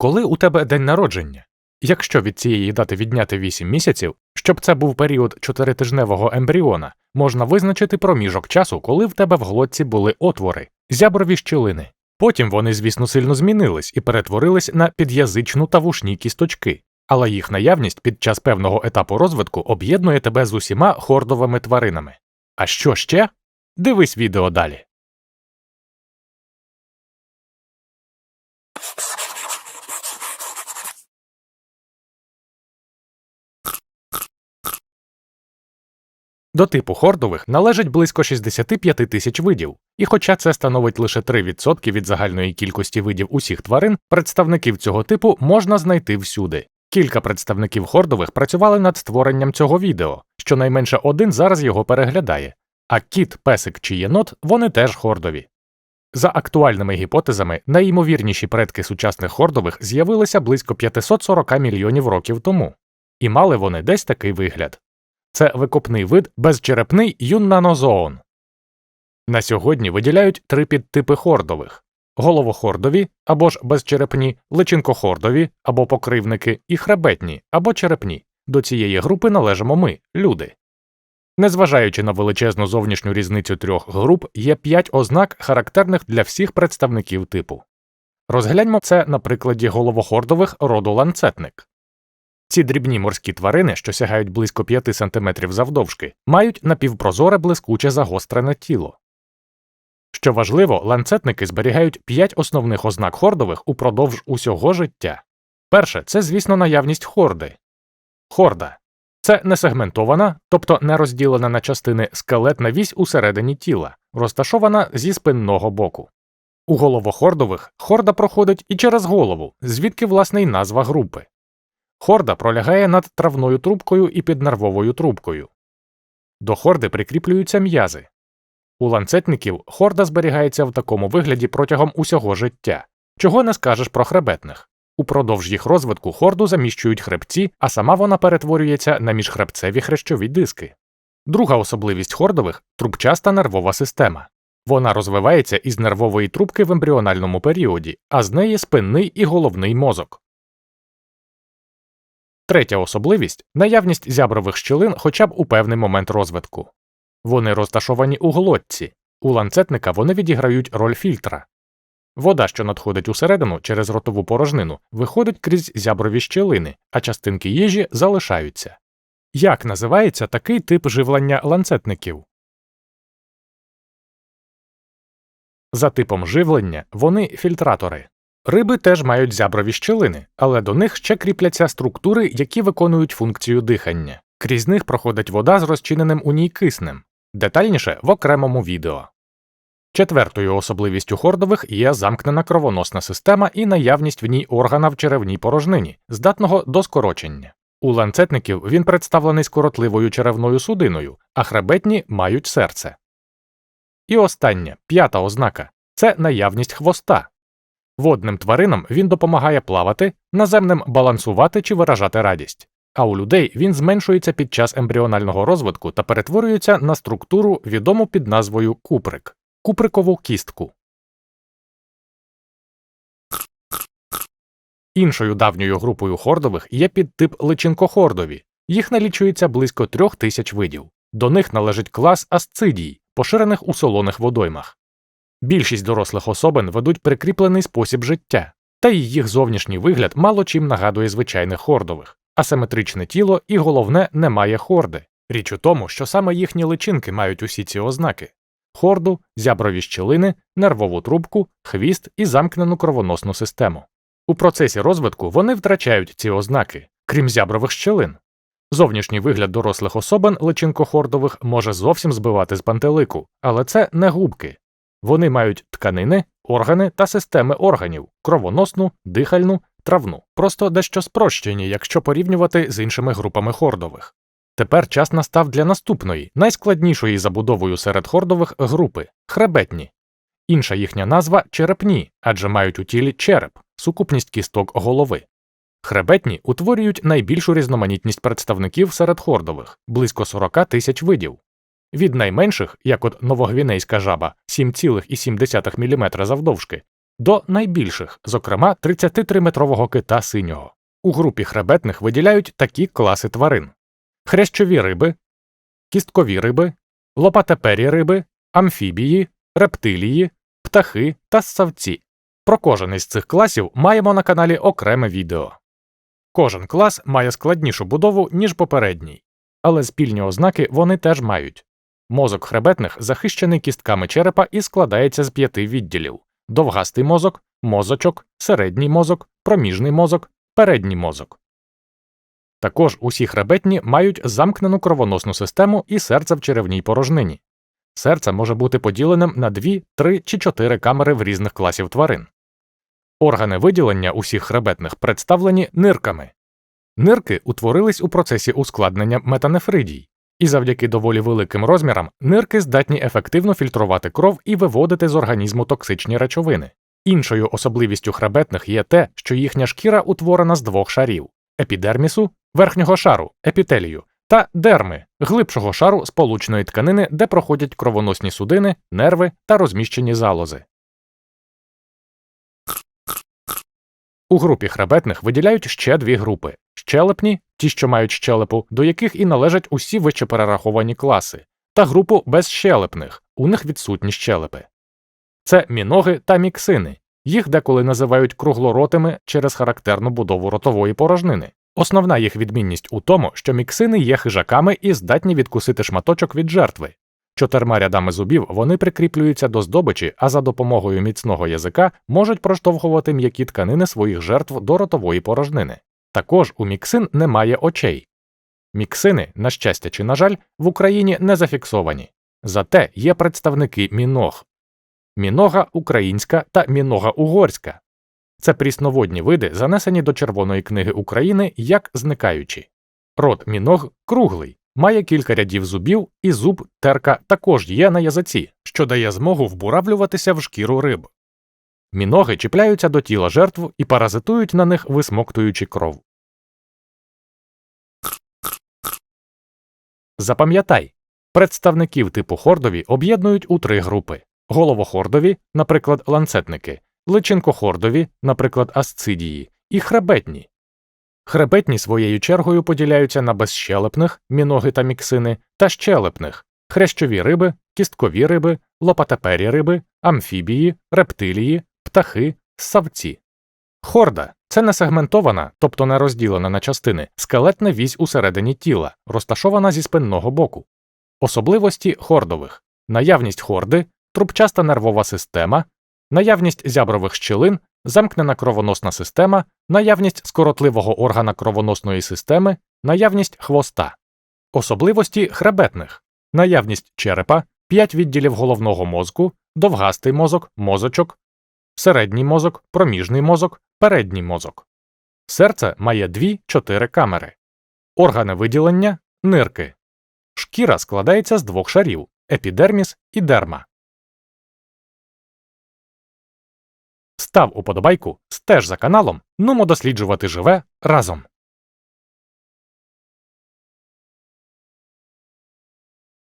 Коли у тебе день народження? Якщо від цієї дати відняти 8 місяців, щоб це був період чотиритижневого ембріона, можна визначити проміжок часу, коли в тебе в глотці були отвори, зяброві щілини. Потім вони, звісно, сильно змінились і перетворились на під'язичну та вушні кісточки, але їх наявність під час певного етапу розвитку об'єднує тебе з усіма хордовими тваринами. А що ще? Дивись відео далі. До типу хордових належить близько 65 тисяч видів, і хоча це становить лише 3% від загальної кількості видів усіх тварин, представників цього типу можна знайти всюди. Кілька представників хордових працювали над створенням цього відео, щонайменше один зараз його переглядає, а кіт, песик чи єнот вони теж хордові. За актуальними гіпотезами, найімовірніші предки сучасних хордових з'явилися близько 540 мільйонів років тому, і мали вони десь такий вигляд. Це викопний вид безчерепний юннанозоон. На сьогодні виділяють три підтипи хордових головохордові або ж безчерепні, личинкохордові або покривники і хребетні або черепні. До цієї групи належимо ми, люди. Незважаючи на величезну зовнішню різницю трьох груп, є п'ять ознак, характерних для всіх представників типу. Розгляньмо це на прикладі головохордових роду ланцетник. Ці дрібні морські тварини, що сягають близько 5 см завдовжки, мають напівпрозоре блискуче загострене тіло. Що важливо, ланцетники зберігають 5 основних ознак хордових упродовж усього життя. Перше це, звісно, наявність хорди. Хорда це несегментована, тобто не розділена на частини скелетна вісь усередині тіла, розташована зі спинного боку. У головохордових хорда проходить і через голову, звідки власне й назва групи. Хорда пролягає над травною трубкою і піднервовою трубкою. До хорди прикріплюються м'язи. У ланцетників хорда зберігається в такому вигляді протягом усього життя, чого не скажеш про хребетних. Упродовж їх розвитку хорду заміщують хребці, а сама вона перетворюється на міжхребцеві хрещові диски. Друга особливість хордових трубчаста нервова система. Вона розвивається із нервової трубки в ембріональному періоді, а з неї спинний і головний мозок. Третя особливість наявність зябрових щілин хоча б у певний момент розвитку. Вони розташовані у глотці, у ланцетника вони відіграють роль фільтра. Вода, що надходить усередину через ротову порожнину, виходить крізь зяброві щілини, а частинки їжі залишаються. Як називається такий тип живлення ланцетників? За типом живлення вони фільтратори. Риби теж мають зяброві щілини, але до них ще кріпляться структури, які виконують функцію дихання. Крізь них проходить вода з розчиненим у ній киснем. Детальніше в окремому відео. Четвертою особливістю хордових є замкнена кровоносна система і наявність в ній органа в черевній порожнині, здатного до скорочення. У ланцетників він представлений скоротливою черевною судиною, а хребетні мають серце. І остання, п'ята ознака це наявність хвоста. Водним тваринам він допомагає плавати, наземним балансувати чи виражати радість, а у людей він зменшується під час ембріонального розвитку та перетворюється на структуру, відому під назвою куприк куприкову кістку. Іншою давньою групою хордових є підтип личинкохордові. Їх налічується близько трьох тисяч видів. До них належить клас асцидій, поширених у солоних водоймах. Більшість дорослих особин ведуть прикріплений спосіб життя, та й їх зовнішній вигляд мало чим нагадує звичайних хордових, асиметричне тіло і головне немає хорди. Річ у тому, що саме їхні личинки мають усі ці ознаки хорду, зяброві щілини, нервову трубку, хвіст і замкнену кровоносну систему. У процесі розвитку вони втрачають ці ознаки, крім зябрових щілин. Зовнішній вигляд дорослих особин личинкохордових може зовсім збивати з пантелику, але це не губки. Вони мають тканини, органи та системи органів кровоносну, дихальну, травну, просто дещо спрощені, якщо порівнювати з іншими групами хордових. Тепер час настав для наступної, найскладнішої забудовою серед хордових групи хребетні. Інша їхня назва черепні, адже мають у тілі череп, сукупність кісток голови. Хребетні утворюють найбільшу різноманітність представників серед хордових близько 40 тисяч видів. Від найменших, як от новогвінейська жаба 7,7 мм завдовжки, до найбільших, зокрема 33-метрового кита синього. У групі хребетних виділяють такі класи тварин: хрящові риби, кісткові риби, лопатепері риби, амфібії, рептилії, птахи та ссавці. Про кожен із цих класів маємо на каналі окреме відео. Кожен клас має складнішу будову, ніж попередній, але спільні ознаки вони теж мають. Мозок хребетних захищений кістками черепа і складається з п'яти відділів: довгастий мозок, мозочок, середній мозок, проміжний мозок, передній мозок. Також усі хребетні мають замкнену кровоносну систему і серце в черевній порожнині. Серце може бути поділеним на дві, три чи чотири камери в різних класів тварин. Органи виділення усіх хребетних представлені нирками. Нирки утворились у процесі ускладнення метанефридій, і завдяки доволі великим розмірам нирки здатні ефективно фільтрувати кров і виводити з організму токсичні речовини. Іншою особливістю хребетних є те, що їхня шкіра утворена з двох шарів епідермісу, верхнього шару, епітелію, та дерми, глибшого шару сполучної тканини, де проходять кровоносні судини, нерви та розміщені залози. У групі хребетних виділяють ще дві групи щелепні, ті, що мають щелепу, до яких і належать усі вище перераховані класи, та групу безщелепних, у них відсутні щелепи. Це міноги та міксини. Їх деколи називають круглоротими через характерну будову ротової порожнини. Основна їх відмінність у тому, що міксини є хижаками і здатні відкусити шматочок від жертви. Чотирма рядами зубів вони прикріплюються до здобичі, а за допомогою міцного язика можуть проштовхувати м'які тканини своїх жертв до ротової порожнини. Також у міксин немає очей. Міксини, на щастя чи на жаль, в Україні не зафіксовані. Зате є представники міног. Мінога українська та мінога угорська. Це прісноводні види, занесені до Червоної книги України як зникаючі. Рот міног круглий, має кілька рядів зубів, і зуб терка також є на язиці, що дає змогу вбуравлюватися в шкіру риб. Міноги чіпляються до тіла жертв і паразитують на них, висмоктуючи кров. Запам'ятай, представників типу хордові об'єднують у три групи: головохордові, наприклад, ланцетники, личинкохордові, наприклад, асцидії, і хребетні. Хребетні своєю чергою поділяються на безщелепних, міноги та міксини, та щелепних, хрящові риби, кісткові риби, лопатепері риби, амфібії, рептилії, птахи, ссавці. Хорда це не сегментована, тобто не розділена на частини, скелетна вісь усередині тіла, розташована зі спинного боку. Особливості хордових наявність хорди, трубчаста нервова система, наявність зябрових щілин, замкнена кровоносна система, наявність скоротливого органа кровоносної системи, наявність хвоста. Особливості хребетних наявність черепа, 5 відділів головного мозку, довгастий мозок, мозочок, середній мозок, проміжний мозок, передній мозок. Серце має 2-4 камери. Органи виділення нирки. Шкіра складається з двох шарів епідерміс і дерма. Став уподобайку, стеж за каналом, нумо досліджувати живе разом.